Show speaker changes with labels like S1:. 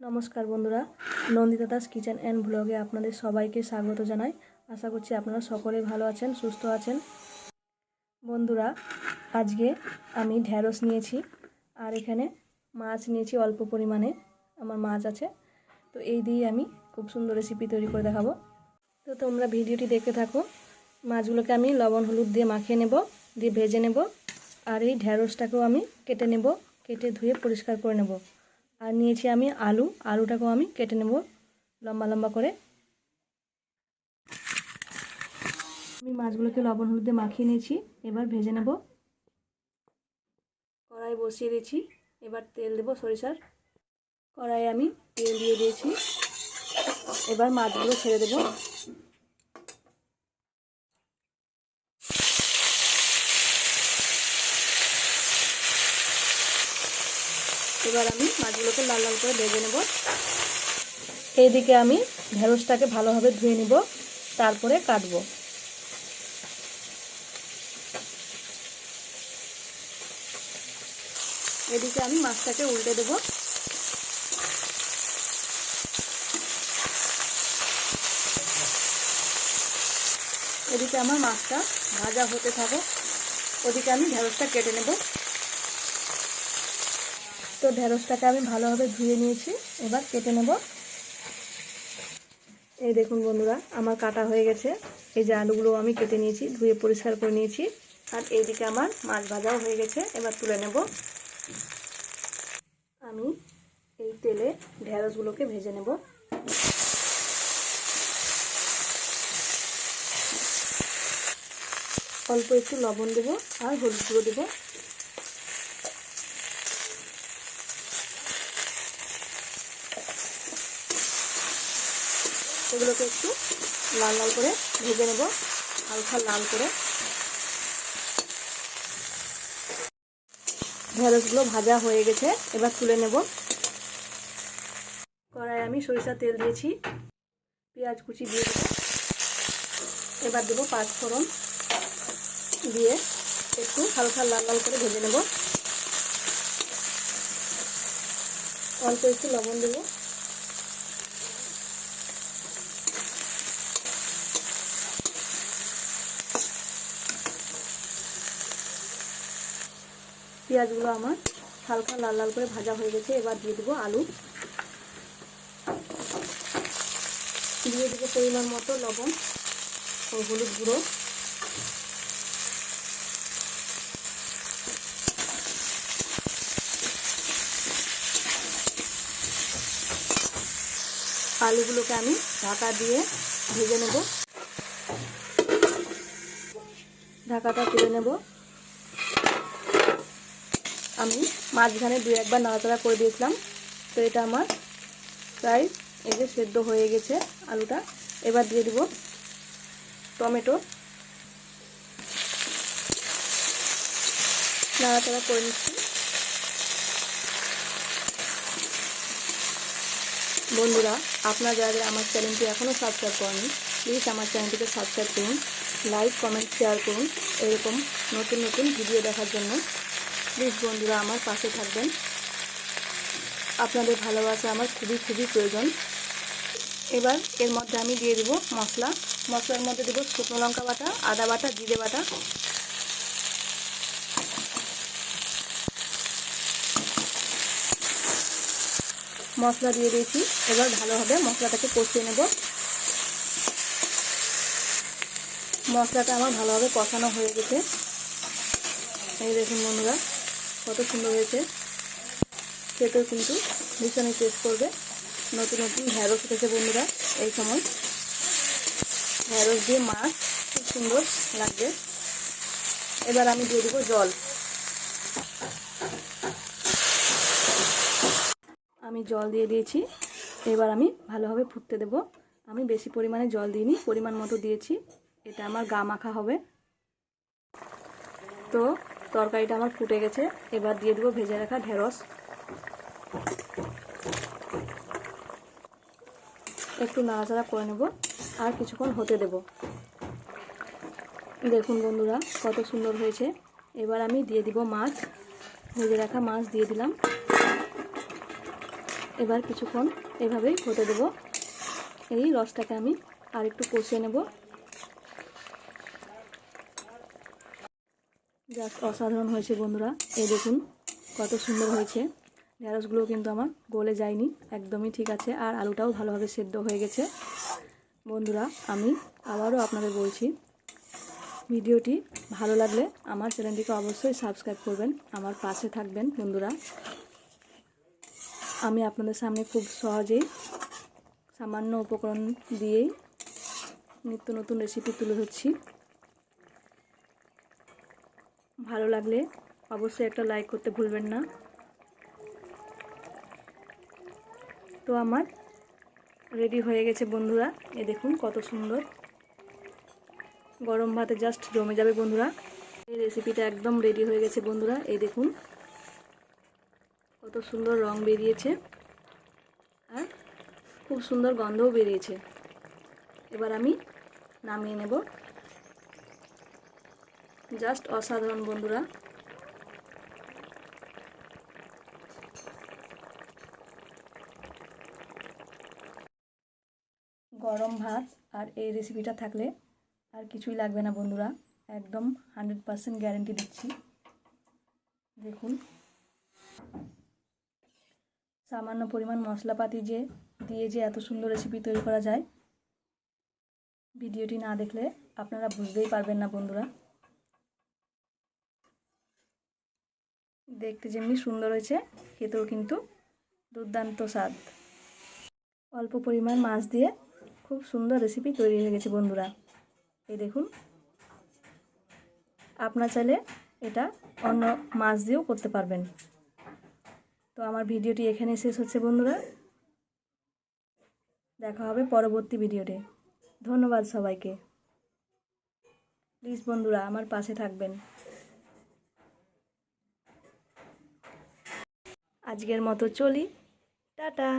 S1: নমস্কার বন্ধুরা, Nandita Das kitchen and ব্লগে আপনাদের সবাইকে স্বাগত জানাই। আশা করছি আপনারা সকলে ভালো আছেন, সুস্থ আছেন। বন্ধুরা, আজকে আমি ঢ্যাঁড়স নিয়েছি আর এখানে মাছ নিয়েছি অল্প পরিমাণে, আমার মাছ আছে। তো এই দিয়ে আমি খুব সুন্দর রেসিপি তৈরি করে দেখাবো। তো তোমরা ভিডিওটি দেখতে থাকো, মাছগুলোকে আমি লবণ, হলুদ দিয়ে মাখিয়ে নেব, দিয়ে ভেজে নেব, আর এই ঢ্যাঁড়সটাকেও আমি কেটে নেব, কেটে ধুয়ে পরিষ্কার করে নেব। আর নিয়েছি আমি আলু। আলুটাকেও আমি কেটে নেব লম্বা লম্বা করে। আমি মাছগুলোকে লবণ হলুদে মাখিয়ে নিয়েছি। এবার ভেজে নেব। কড়াই বসিয়ে দিয়েছি। এবার তেল দেব সরিষার। কড়াই আমি তেল দিয়ে দিয়েছি। এবার মাছগুলো ছেড়ে দেবো। এবার আমি মাছগুলোকে লাল লাল করে ভেজে নেব। এইদিকে আমি ঢেঁড়সটাকে ভালোভাবে ধুয়ে নিব, তারপরে কাটবো। এদিকে আমি মাছটাকে উল্টে দেব। এদিকে আমার মাছটা ভাজা হতে থাকো ওদিকে আমি ঢেঁড়সটা কেটে নেব। তো ঢেঁড়সটাকে আমি ভালোভাবে ধুয়ে নিয়েছি। এবার কেটে নেব। এই দেখুন বন্ধুরা, আমার কাটা হয়ে গেছে। এই যে আলুগুলো আমি কেটে নিয়েছি, ধুয়ে পরিষ্কার করে নিয়েছি। আর এইদিকে আমার মাছ ভাজাও হয়ে গেছে, এবার তুলে নেব। আমি এই তেলে ঢেঁড়সগুলোকে ভেজে নেব। অল্প একটু লবণ দেবো আর হলুদ গুঁড়ো দেবো। এগুলোকে একটু লাল লাল করে ভেজে নেব, হালকা লাল করে। ঢেঁড়সগুলো ভাজা হয়ে গেছে, এবার তুলে নেব। কড়াই আমি সরিষা তেল দিয়েছি, পেঁয়াজ কুচি দিয়ে দেবো। এবার দেবো পাঁচ ফোড়ন দিয়ে একটু হালকা লাল লাল করে ভেজে নেব। অল্প একটু লবণ দেবো। পেঁয়াজগুলো আমার হালকা লাল লাল করে ভাজা হয়ে গেছে, এবার দিয়ে দেবো আলু। দিয়ে দেবো পরিমাণ মতো লবণ ও হলুদ গুঁড়ো। আলুগুলোকে আমি ঢাকা দিয়ে ভেজে নেব। ঢাকাটা তুলে নেব। আমি মাঝখানে দু একবার নাড়াচাড়া করে দিয়েছিলাম। তো এটা আমার প্রায় এই যে সেদ্ধ হয়ে গেছে আলুটা। এবার দিয়ে দিব টমেটো। নাড়াচাড়া করে নিচ্ছি। বন্ধুরা, আপনারা যারা আমার চ্যানেলটি এখনও সাবস্ক্রাইব করেনি প্লিজ আমার চ্যানেলটিকে সাবস্ক্রাইব করুন লাইক কমেন্ট শেয়ার করুন। এরকম নতুন নতুন ভিডিও দেখার জন্য। প্লিজ বন্ধুরা, আমার পাশে থাকবেন। আপনাদের ভালোবাসা আমার খুবই খুবই প্রয়োজন। এবার এর মধ্যে আমি দিয়ে দেবো মশলা। মশলার মধ্যে দেবো শুকনো লঙ্কা বাটা, আদা বাটা, জিরে বাটা। মশলা দিয়ে দিয়েছি। এবার ভালোভাবে মশলাটাকে কষিয়ে নেব। মশলাটা আমার ভালোভাবে কষানো হয়ে গেছে। এই দেখুন বন্ধুরা। কত সুন্দর হয়েছে। খেতেও কিন্তু ভীষণই টেস্ট করবে। নতুন নতুন ঢ্যাঁড়স উঠেছে বন্ধুরা এই সময়। ঢ্যাঁড়স দিয়ে মাছ, খুব সুন্দর লাগবে। এবার আমি দিয়ে দেবো জল। আমি জল দিয়ে দিয়েছি। এবার আমি ভালোভাবে ফুটতে দেব। আমি বেশি পরিমাণে জল দিইনি, পরিমাণ মতো দিয়েছি। এটা আমার গা মাখা হবে। তো তরকারিটা আমার ফুটে গেছে। এবার দিয়ে দেবো ভেজে রাখা ঢেঁড়স। একটু নাড়াচাড়া করে নেব আর কিছুক্ষণ হতে দেব। দেখুন বন্ধুরা, কত সুন্দর হয়েছে। এবার আমি দিয়ে দিব মাছ। ভেজে রাখা মাছ দিয়ে দিলাম। এবার কিছুক্ষণ এভাবেই হতে দেবো। এই রসটাকে আমি আর একটু কষিয়ে নেব। জাস্ট অসাধারণ হয়েছে বন্ধুরা। এই দেখুন, কত সুন্দর হয়েছে। ঢ্যাঁড়সগুলো কিন্তু আমার গলে যায়নি, একদমই ঠিক আছে। আর আলুটাও ভালোভাবে সেদ্ধ হয়ে গেছে। বন্ধুরা, আমি আবারও আপনাদের বলছি, ভিডিওটি ভালো লাগলে আমার চ্যানেলটিকে অবশ্যই সাবস্ক্রাইব করবেন, আমার পাশে থাকবেন বন্ধুরা। আমি আপনাদের সামনে খুব সহজেই সামান্য উপকরণ দিয়েই নিত্য নতুন রেসিপি তুলে ধরছি। ভালো লাগলে অবশ্যই একটা লাইক করতে ভুলবেন না। তো আমার রেডি হয়ে গেছে বন্ধুরা। এ দেখুন কত সুন্দর। গরম ভাতে জাস্ট জমে যাবে বন্ধুরা। এই রেসিপিটা একদম রেডি হয়ে গেছে বন্ধুরা। এই দেখুন কত সুন্দর রং বেরিয়েছে। আর খুব সুন্দর গন্ধও বেরিয়েছে। এবার আমি নামিয়ে নেব। জাস্ট অসাধারণ বন্ধুরা। গরম ভাত আর এই রেসিপিটা থাকলে আর কিছুই লাগবে না বন্ধুরা। একদম হান্ড্রেড পারসেন্ট গ্যারেন্টি দিচ্ছি। দেখুন। সামান্য পরিমাণ মশলাপাতি যে, দিয়ে যে এত সুন্দর রেসিপি তৈরি করা যায়, ভিডিওটি না দেখলে আপনারা বুঝতেই পারবেন না বন্ধুরা। দেখতে যেমনি সুন্দর হয়েছে, খেতেও কিন্তু দুর্দান্ত স্বাদ। অল্প পরিমাণ মাছ দিয়ে খুব সুন্দর রেসিপি তৈরি হয়ে গেছে বন্ধুরা। এই দেখুন, আপনার চাইলে এটা অন্য মাছ দিয়েও করতে পারবেন। তো আমার ভিডিওটি এখানে শেষ হচ্ছে বন্ধুরা। দেখা হবে পরবর্তী ভিডিওতে। ধন্যবাদ সবাইকে। প্লিজ বন্ধুরা, আমার পাশে থাকবেন। আজকের মতো চলি। টাটা।